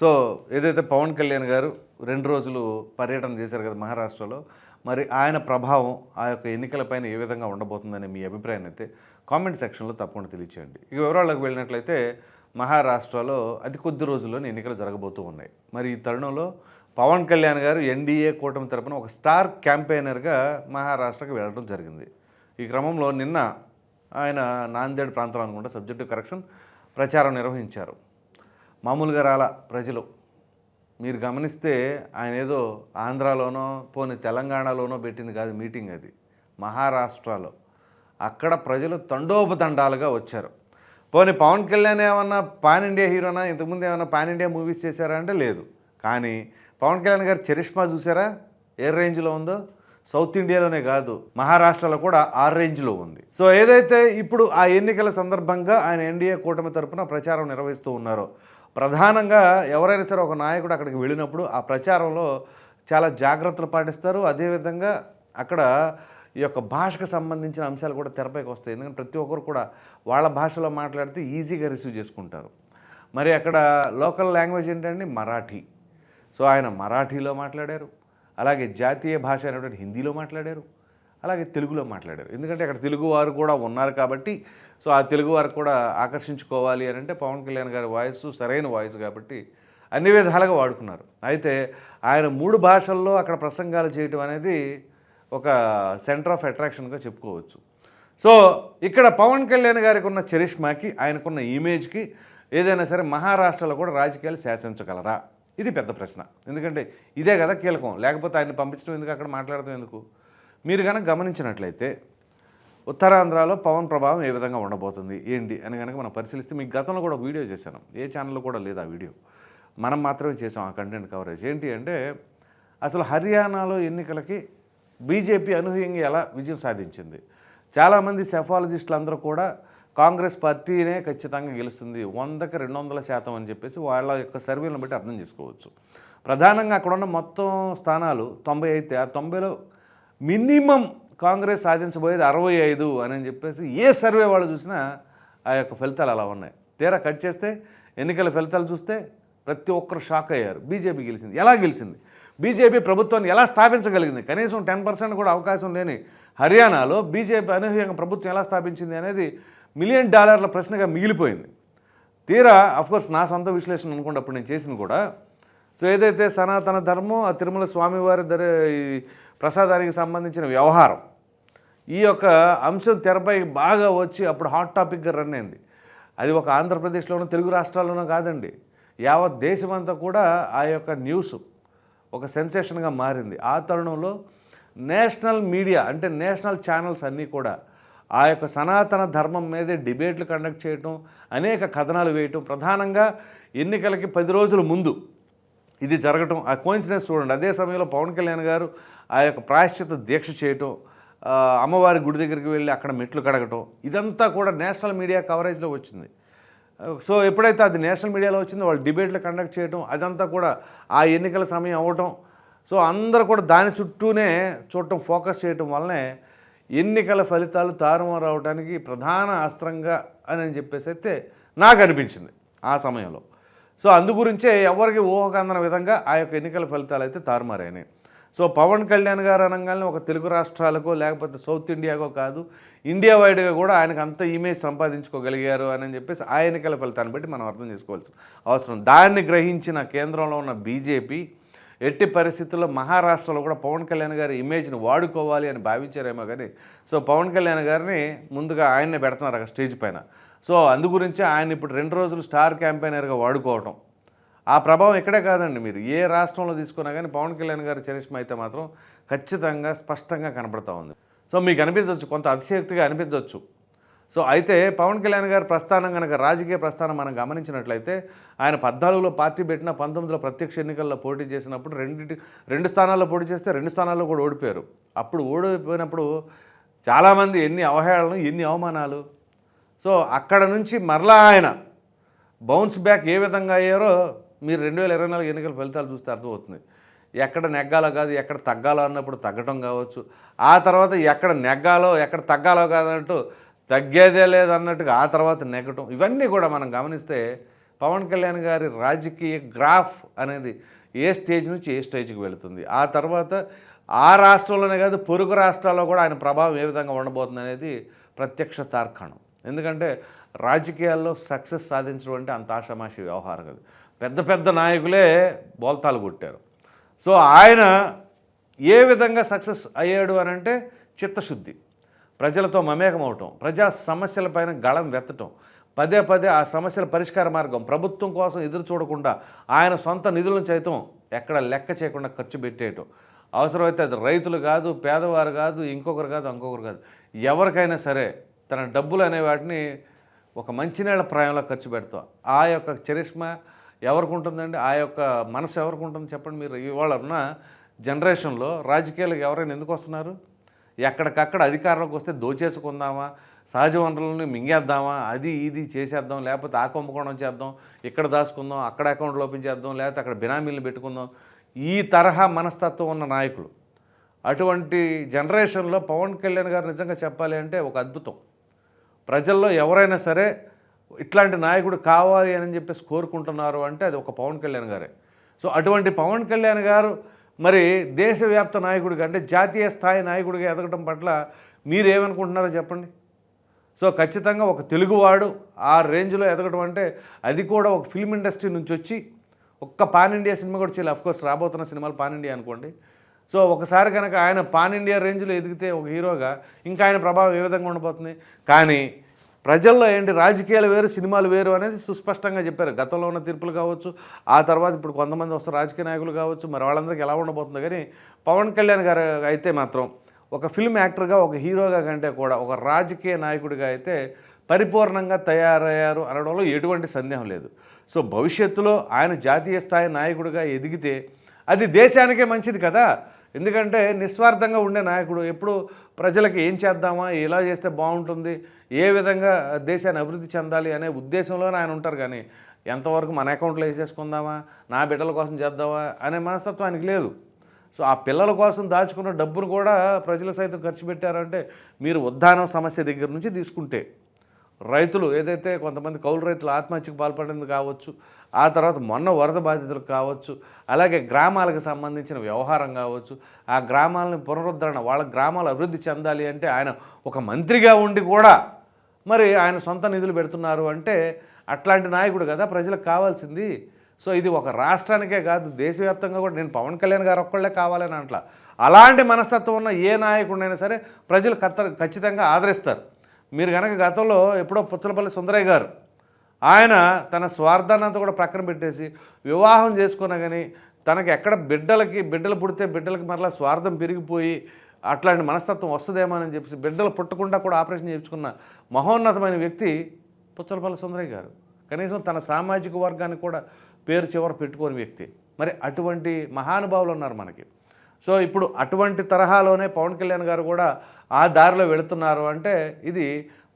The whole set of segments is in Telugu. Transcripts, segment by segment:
సో ఏదైతే పవన్ కళ్యాణ్ గారు రెండు రోజులు పర్యటన చేశారు కదా మహారాష్ట్రలో మరి ఆయన ప్రభావం ఆ యొక్క ఎన్నికలపైన ఏ విధంగా ఉండబోతుందనే మీ అభిప్రాయాన్ని అయితే కామెంట్ సెక్షన్లో తప్పకుండా తెలియచేయండి. ఇక వివరాలకు వెళ్ళినట్లయితే మహారాష్ట్రలో అతి కొద్ది రోజుల్లోనే ఎన్నికలు జరగబోతూ ఉన్నాయి. మరి ఈ తరుణంలో పవన్ కళ్యాణ్ గారు ఎన్డీఏ కూటమి తరపున ఒక స్టార్ క్యాంపెయినర్గా మహారాష్ట్రకు వెళ్ళడం జరిగింది. ఈ క్రమంలో నిన్న ఆయన నాందేడ్ ప్రాంతంలో అనుకుంటా సబ్జెక్టు కరెక్షన్ ప్రచారం నిర్వహించారు. మామూలుగా రాలా ప్రజలు. మీరు గమనిస్తే ఆయన ఏదో ఆంధ్రాలోనో పోనీ తెలంగాణలోనో పెట్టింది కాదు మీటింగ్ అది. మహారాష్ట్రలో. అక్కడ ప్రజలు తండోపతండాలుగా వచ్చారు. పోనీ పవన్ కళ్యాణ్ ఏమన్నా పాన్ ఇండియా హీరోనా? ఇంతకుముందు ఏమన్నా పాన్ ఇండియా మూవీస్ చేశారా అంటే లేదు. కానీ పవన్ కళ్యాణ్ గారు చరిష్మా చూసారా ఏ రేంజ్లో ఉందో? సౌత్ ఇండియాలోనే కాదు. మహారాష్ట్రలో కూడా ఆ రేంజ్లో ఉంది. సో ఏదైతే ఇప్పుడు ఆ ఎన్నికల సందర్భంగా ఆయన ఎన్డీఏ కూటమి తరపున ప్రచారం నిర్వహిస్తూ ఉన్నారో ప్రధానంగా ఎవరైనా సరే ఒక నాయకుడు అక్కడికి వెళ్ళినప్పుడు ఆ ప్రచారంలో చాలా జాగ్రత్తలు పాటిస్తారు. అదేవిధంగా అక్కడ ఈ యొక్క భాషకు సంబంధించిన అంశాలు కూడా తెరపైకి వస్తాయి. ఎందుకంటే ప్రతి ఒక్కరు కూడా వాళ్ళ భాషలో మాట్లాడితే ఈజీగా రిసీవ్ చేసుకుంటారు. మరి అక్కడ లోకల్ లాంగ్వేజ్ ఏంటంటే మరాఠీ. సో ఆయన మరాఠీలో మాట్లాడారు. అలాగే జాతీయ భాష అనేటువంటి హిందీలో మాట్లాడారు. అలాగే తెలుగులో మాట్లాడారు. ఎందుకంటే అక్కడ తెలుగు వారు కూడా ఉన్నారు కాబట్టి సో ఆ తెలుగు వారు కూడా ఆకర్షించుకోవాలి అని అంటే పవన్ కళ్యాణ్ గారి వాయిస్ సరైన వాయిస్ కాబట్టి అన్ని విధాలుగా వాడుకున్నారు. అయితే ఆయన మూడు భాషల్లో అక్కడ ప్రసంగాలు చేయటం అనేది ఒక సెంటర్ ఆఫ్ అట్రాక్షన్గా చెప్పుకోవచ్చు. సో ఇక్కడ పవన్ కళ్యాణ్ గారికి ఉన్న చరిష్మాకి ఆయనకున్న ఇమేజ్కి ఏదైనా సరే మహారాష్ట్రలో కూడా రాజకీయాలు శాసించగలరా? ఇది పెద్ద ప్రశ్న. ఎందుకంటే ఇదే కదా కీలకం. లేకపోతే ఆయన పంపించడం ఎందుకు? అక్కడ మాట్లాడటం ఎందుకు? మీరు కనుక గమనించినట్లయితే ఉత్తరాంధ్రలో పవన్ ప్రభావం ఏ విధంగా ఉండబోతుంది? ఏంటి? అని కనుక మనం పరిశీలిస్తే మీకు గతంలో కూడా వీడియో చేశాను. ఏ ఛానల్లో కూడా లేదు ఆ వీడియో. మనం మాత్రమే చేసాం ఆ కంటెంట్ కవరేజ్. ఏంటి అంటే అసలు హర్యానాలో ఎన్నికలకి బీజేపీ అనూహ్యంగా ఎలా విజయం సాధించింది? చాలామంది సెఫాలజిస్టులు అందరూ కూడా కాంగ్రెస్ పార్టీనే ఖచ్చితంగా గెలుస్తుంది. వందకి రెండు వందల శాతం అని చెప్పేసి వాళ్ళ యొక్క సర్వేలను బట్టి అర్థం చేసుకోవచ్చు. ప్రధానంగా అక్కడ ఉన్న మొత్తం స్థానాలు తొంభై అయితే ఆ తొంభైలో మినిమం కాంగ్రెస్ సాధించబోయేది అరవై ఐదు అని చెప్పేసి ఏ సర్వే వాళ్ళు చూసినా ఆ యొక్క ఫలితాలు అలా ఉన్నాయి. తీరా కట్ చేస్తే ఎన్నికల ఫలితాలు చూస్తే ప్రతి ఒక్కరు షాక్ అయ్యారు. బీజేపీ గెలిచింది. ఎలా గెలిచింది? బీజేపీ ప్రభుత్వాన్ని ఎలా స్థాపించగలిగింది? కనీసం టెన్ పర్సెంట్ కూడా అవకాశం లేని హర్యానాలో బీజేపీ అనూహ్యంగా ప్రభుత్వం ఎలా స్థాపించింది అనేది మిలియన్ డాలర్ల ప్రశ్నగా మిగిలిపోయింది. తీరా అఫ్కోర్స్ నా సొంత విశ్లేషణ అనుకున్నప్పుడు నేను చేసింది కూడా. సో ఏదైతే సనాతన ధర్మం ఆ తిరుమల స్వామివారి ధర ఈ ప్రసాదానికి సంబంధించిన వ్యవహారం. ఈ యొక్క అంశం తెరపై బాగా వచ్చి అప్పుడు హాట్ టాపిక్గా రన్ అయింది. అది ఒక ఆంధ్రప్రదేశ్లోనూ తెలుగు రాష్ట్రాల్లోనూ కాదండి. యావత్ దేశమంతా కూడా ఆ యొక్క న్యూస్ ఒక సెన్సేషన్గా మారింది. ఆ తరుణంలో నేషనల్ మీడియా అంటే నేషనల్ ఛానల్స్ అన్నీ కూడా ఆ యొక్క సనాతన ధర్మం మీదే డిబేట్లు కండక్ట్ చేయటం అనేక కథనాలు వేయటం ప్రధానంగా ఎన్నికలకి పది రోజుల ముందు ఇది జరగటం ఆ కోయిన్సిడెన్స్ చూడండి. అదే సమయంలో పవన్ కళ్యాణ్ గారు ఆ యొక్క ప్రాయశ్చిత దీక్ష చేయటం అమ్మవారి గుడి దగ్గరికి వెళ్ళి అక్కడ మెట్లు కడగటం ఇదంతా కూడా నేషనల్ మీడియా కవరేజ్లో వచ్చింది. సో ఎప్పుడైతే అది నేషనల్ మీడియాలో వచ్చిందో వాళ్ళు డిబేట్లు కండక్ట్ చేయటం అదంతా కూడా ఆ ఎన్నికల సమయం అవ్వటం. సో అందరూ కూడా దాని చుట్టూనే చూడటం ఫోకస్ చేయటం వల్లనే ఎన్నికల ఫలితాలు తారుమారు అవడానికి ప్రధాన అస్త్రంగా అని అని చెప్పేసి అయితే నాకు అనిపించింది ఆ సమయంలో. సో అందు గురించే ఎవరికి ఊహకందన విధంగా ఆ యొక్క ఎన్నికల ఫలితాలు అయితే తారుమారైనాయి సో పవన్ కళ్యాణ్ గారు అనగానే ఒక తెలుగు రాష్ట్రాలకో లేకపోతే సౌత్ ఇండియాకో కాదు ఇండియా వైడ్గా కూడా ఆయనకు అంత ఇమేజ్ సంపాదించుకోగలిగారు అని చెప్పేసి ఆ ఎన్నికల ఫలితాన్ని బట్టి మనం అర్థం చేసుకోవాల్సిన అవసరం. దాన్ని గ్రహించిన కేంద్రంలో ఉన్న బీజేపీ ఎట్టి పరిస్థితుల్లో మహారాష్ట్రలో కూడా పవన్ కళ్యాణ్ గారి ఇమేజ్ని వాడుకోవాలి అని భావించారేమో కానీ సో పవన్ కళ్యాణ్ గారిని ముందుగా ఆయన్నే పెడుతున్నారు అక్కడ స్టేజ్ పైన. సో అందు గురించి ఆయన ఇప్పుడు రెండు రోజులు స్టార్ క్యాంపెయినర్గా వాడుకోవటం. ఆ ప్రభావం ఇక్కడే కాదండి మీరు. ఏ రాష్ట్రంలో తీసుకున్నా కానీ పవన్ కళ్యాణ్ గారి చరిష్మ అయితే మాత్రం ఖచ్చితంగా స్పష్టంగా కనపడతా ఉంది. సో మీకు అనిపించవచ్చు కొంత అతిశయోక్తిగా అనిపించవచ్చు. సో అయితే పవన్ కళ్యాణ్ గారి ప్రస్థానం కనుక రాజకీయ ప్రస్థానం మనం గమనించినట్లయితే ఆయన పద్నాలుగులో పార్టీ పెట్టిన పంతొమ్మిదిలో ప్రత్యక్ష ఎన్నికల్లో పోటీ చేసినప్పుడు రెండింటి రెండు స్థానాల్లో పోటీ చేస్తే రెండు స్థానాల్లో కూడా ఓడిపోయారు. అప్పుడు ఓడిపోయినప్పుడు చాలామంది ఎన్ని అవహేళనలు ఎన్ని అవమానాలు. సో అక్కడ నుంచి మరలా ఆయన బౌన్స్ బ్యాక్ ఏ విధంగా అయ్యారో మీరు రెండు వేల ఇరవై నాలుగు ఎన్నికల ఫలితాలు చూస్తే అర్థమవుతుంది. ఎక్కడ నెగ్గాలో కాదు ఎక్కడ తగ్గాలో అన్నప్పుడు తగ్గటం కావచ్చు. ఆ తర్వాత ఎక్కడ నెగ్గాలో ఎక్కడ తగ్గాలో కాదన్నట్టు తగ్గేదే లేదన్నట్టుగా ఆ తర్వాత నెగ్గటం. ఇవన్నీ కూడా మనం గమనిస్తే పవన్ కళ్యాణ్ గారి రాజకీయ గ్రాఫ్ అనేది ఏ స్టేజ్ నుంచి ఏ స్టేజ్కి వెళుతుంది. ఆ తర్వాత ఆ రాష్ట్రంలోనే కాదు పొరుగు రాష్ట్రాల్లో కూడా ఆయన ప్రభావం ఏ విధంగా ఉండబోతుంది అనేది ప్రత్యక్ష తార్కాణం. ఎందుకంటే రాజకీయాల్లో సక్సెస్ సాధించడం అంటే అంత ఆషామాషి వ్యవహారం కాదు. పెద్ద పెద్ద నాయకులే బోల్తాలు కొట్టారు. సో ఆయన ఏ విధంగా సక్సెస్ అయ్యాడు అని అంటే చిత్తశుద్ధి. ప్రజలతో మమేకం అవటం ప్రజా సమస్యలపైన గళం వెత్తటం పదే పదే ఆ సమస్యల పరిష్కార మార్గం ప్రభుత్వం కోసం ఎదురు చూడకుండా ఆయన సొంత నిధులను సైతం ఎక్కడ లెక్క చేయకుండా ఖర్చు పెట్టేయటం. అవసరమైతే అది రైతులు కాదు పేదవారు కాదు ఇంకొకరు కాదు ఇంకొకరు కాదు. ఎవరికైనా సరే తన డబ్బులు అనే వాటిని ఒక మంచినీళ్ళ ప్రాయంలో ఖర్చు పెడతాం. ఆ యొక్క చరిష్మా ఎవరికి ఉంటుందండి ఆ యొక్క మనసు ఎవరికి ఉంటుంది చెప్పండి మీరు? ఇవాళ ఉన్న జనరేషన్లో రాజకీయాలకు ఎవరైనా ఎందుకు వస్తున్నారు? ఎక్కడికక్కడ అధికారంలోకి వస్తే దోచేసుకుందామా? సహజ వనరులను మింగేద్దామా? అది ఇది చేసేద్దాం లేకపోతే ఆ కుంభకోణం చేద్దాం ఇక్కడ దాచుకుందాం అక్కడ అకౌంట్లు ఓపెన్ చేద్దాం లేకపోతే అక్కడ బినామీలను పెట్టుకుందాం. ఈ తరహా మనస్తత్వం ఉన్న నాయకులు. అటువంటి జనరేషన్లో పవన్ కళ్యాణ్ గారు నిజంగా చెప్పాలి అంటే ఒక అద్భుతం. ప్రజల్లో ఎవరైనా సరే ఇట్లాంటి నాయకుడు కావాలి అని చెప్పేసి కోరుకుంటున్నారు అంటే అది ఒక పవన్ కళ్యాణ్ గారే. సో అటువంటి పవన్ కళ్యాణ్ గారు మరి దేశవ్యాప్త నాయకుడిగా అంటే జాతీయ స్థాయి నాయకుడిగా ఎదగటం పట్ల మీరేమనుకుంటున్నారో చెప్పండి. సో ఖచ్చితంగా ఒక తెలుగువాడు ఆ రేంజ్లో ఎదగడం అంటే అది కూడా ఒక ఫిల్మ్ ఇండస్ట్రీ నుంచి వచ్చి ఒక్క పాన్ ఇండియా సినిమా కూడా చేయాలి. అఫ్కోర్స్ రాబోతున్న సినిమాలు పాన్ ఇండియా అనుకోండి. సో ఒకసారి కనుక ఆయన పాన్ ఇండియా రేంజ్లో ఎదిగితే ఒక హీరోగా ఇంకా ఆయన ప్రభావం ఏ విధంగా ఉండబోతుంది కానీ ప్రజల్లో ఏంటి రాజకీయాలు వేరు సినిమాలు వేరు అనేది సుస్పష్టంగా చెప్పారు. గతంలో ఉన్న తీర్పులు కావచ్చు ఆ తర్వాత ఇప్పుడు కొంతమంది వస్తారు రాజకీయ నాయకులు కావచ్చు మరి వాళ్ళందరికీ ఎలా ఉండబోతుంది కానీ పవన్ కళ్యాణ్ గారు అయితే మాత్రం ఒక ఫిల్మ్ యాక్టర్గా ఒక హీరోగా కంటే కూడా ఒక రాజకీయ నాయకుడిగా అయితే పరిపూర్ణంగా తయారయ్యారు అనడంలో ఎటువంటి సందేహం లేదు. సో భవిష్యత్తులో ఆయన జాతీయ స్థాయి నాయకుడిగా ఎదిగితే అది దేశానికే మంచిది కదా. ఎందుకంటే నిస్వార్థంగా ఉండే నాయకుడు ఎప్పుడు ప్రజలకు ఏం చేద్దామా ఎలా చేస్తే బాగుంటుంది ఏ విధంగా దేశాన్ని అభివృద్ధి చెందాలి అనే ఉద్దేశంలోనే ఆయన ఉంటారు కానీ ఎంతవరకు మన అకౌంట్లో వేసేసుకుందామా? నా బిడ్డల కోసం చేద్దామా? అనే మనస్తత్వం ఆయనకి లేదు. సో ఆ పిల్లల కోసం దాచుకున్న డబ్బును కూడా ప్రజలు సైతం ఖర్చు పెట్టారంటే మీరు ఉద్దానం సమస్య దగ్గర నుంచి తీసుకుంటే రైతులు ఏదైతే కొంతమంది కౌలు రైతులు ఆత్మహత్యకు పాల్పడింది కావచ్చు ఆ తర్వాత మొన్న వరద బాధితులు కావచ్చు అలాగే గ్రామాలకు సంబంధించిన వ్యవహారం కావచ్చు ఆ గ్రామాలను పునరుద్ధరణ వాళ్ళ గ్రామాలు అభివృద్ధి చెందాలి అంటే ఆయన ఒక మంత్రిగా ఉండి కూడా మరి ఆయన సొంత నిధులు పెడుతున్నారు అంటే అట్లాంటి నాయకుడు కదా ప్రజలకు కావాల్సింది. సో ఇది ఒక రాష్ట్రానికే కాదు దేశవ్యాప్తంగా కూడా నేను పవన్ కళ్యాణ్ గారు ఒక్కళ్ళే కావాలని అంట్లా అలాంటి మనస్తత్వం ఉన్న ఏ నాయకుడినైనా సరే ప్రజలు కత్త ఖచ్చితంగా ఆదరిస్తారు. మీరు కనుక గతంలో ఎప్పుడో పుచ్చలపల్లి సుందరయ్య గారు ఆయన తన స్వార్థాన్ని అంతా కూడా ప్రక్కన పెట్టేసి వివాహం చేసుకున్నా కానీ తనకి ఎక్కడ బిడ్డలకి బిడ్డలు పుడితే బిడ్డలకి మరలా స్వార్థం పెరిగిపోయి అట్లాంటి మనస్తత్వం వస్తుందేమో అని చెప్పేసి బిడ్డలు పుట్టకుండా కూడా ఆపరేషన్ చేయించుకున్న మహోన్నతమైన వ్యక్తి పుచ్చలపల్లి సుందరయ్య గారు. కనీసం తన సామాజిక వర్గానికి కూడా పేరు చివర పెట్టుకోని వ్యక్తి. మరి అటువంటి మహానుభావులు ఉన్నారు మనకి. సో ఇప్పుడు అటువంటి తరహాలోనే పవన్ కళ్యాణ్ గారు కూడా ఆ దారిలో వెళుతున్నారు అంటే ఇది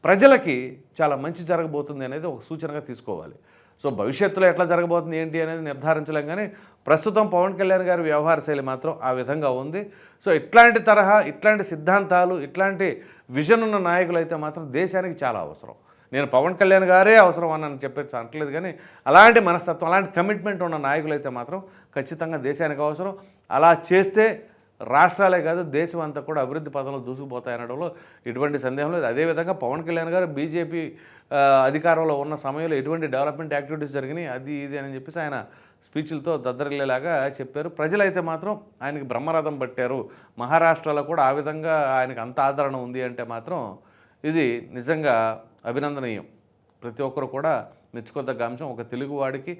ప్రజలకి చాలా మంచి జరగబోతుంది అనేది ఒక సూచనగా తీసుకోవాలి. సో భవిష్యత్తులో ఎట్లా జరగబోతుంది ఏంటి అనేది నిర్ధారించలేం కానీ ప్రస్తుతం పవన్ కళ్యాణ్ గారి వ్యవహార శైలి మాత్రం ఆ విధంగా ఉంది. సో ఇట్లాంటి తరహా ఇట్లాంటి సిద్ధాంతాలు ఇట్లాంటి విజన్ ఉన్న నాయకులు అయితే మాత్రం దేశానికి చాలా అవసరం. నేను పవన్ కళ్యాణ్ గారే అవసరం అని చెప్పేసి అంటలేదు కానీ అలాంటి మనస్తత్వం అలాంటి కమిట్మెంట్ ఉన్న నాయకులు అయితే మాత్రం ఖచ్చితంగా దేశానికి అవసరం. అలా చేస్తే రాష్ట్రాలే కాదు దేశం అంతా కూడా అభివృద్ధి పదంలో దూసుకుపోతాయనడంలో ఎటువంటి సందేహం లేదు. అదేవిధంగా పవన్ కళ్యాణ్ గారు బీజేపీ అధికారంలో ఉన్న సమయంలో ఎటువంటి డెవలప్మెంట్ యాక్టివిటీస్ జరిగినాయి అది ఇది అని చెప్పేసి ఆయన స్పీచ్లతో దద్దరిల్లేలాగా చెప్పారు. ప్రజలైతే మాత్రం ఆయనకి బ్రహ్మరథం పట్టారు. మహారాష్ట్రలో కూడా ఆ విధంగా ఆయనకి అంత ఆదరణ ఉంది అంటే మాత్రం ఇది నిజంగా అభినందనీయం. ప్రతి ఒక్కరు కూడా మెచ్చుకోదగ్గ అంశం ఒక తెలుగువాడికి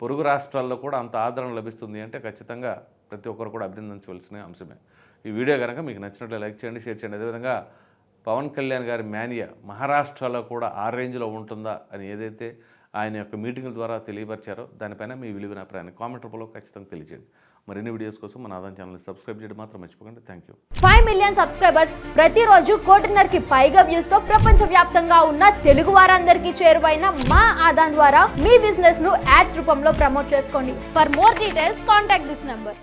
పొరుగు రాష్ట్రాల్లో కూడా అంత ఆదరణ లభిస్తుంది అంటే ఖచ్చితంగా ప్రతి ఒక్కరు కూడా అభినందించవలసిన అంశమే. ఈ వీడియో కనుక మీకు నచ్చినట్లు లైక్ చేయండి షేర్ చేయండి. అదేవిధంగా పవన్ కళ్యాణ్ గారి మేనియా మహారాష్ట్రలో కూడా ఆ రేంజ్లో ఉంటుందా అని ఏదైతే ఆయన యొక్క మీటింగుల ద్వారా తెలియపరిచారో దానిపైన మీ విలువైన అభిప్రాయాన్ని కామెంట్ రూపంలో ఖచ్చితంగా తెలియజేయండి. మరిన్ని వీడియోస్ కోసం మన ఆదాయం ఛానల్ సబ్స్క్రైబ్ చేయడం మాత్రం మర్చిపోకండి. Thank you. Five million subscribers ప్రతిరోజు కోటిన్నరకి పైగా వ్యూస్తో ప్రపంచ వ్యాప్తంగా ఉన్న తెలుగు వారందరికీ చేరువైన మా ఆదాన్ ద్వారా మీ బిజినెస్ను యాడ్స్ రూపంలో ప్రమోట్ చేసుకోండి. For more details contact this number.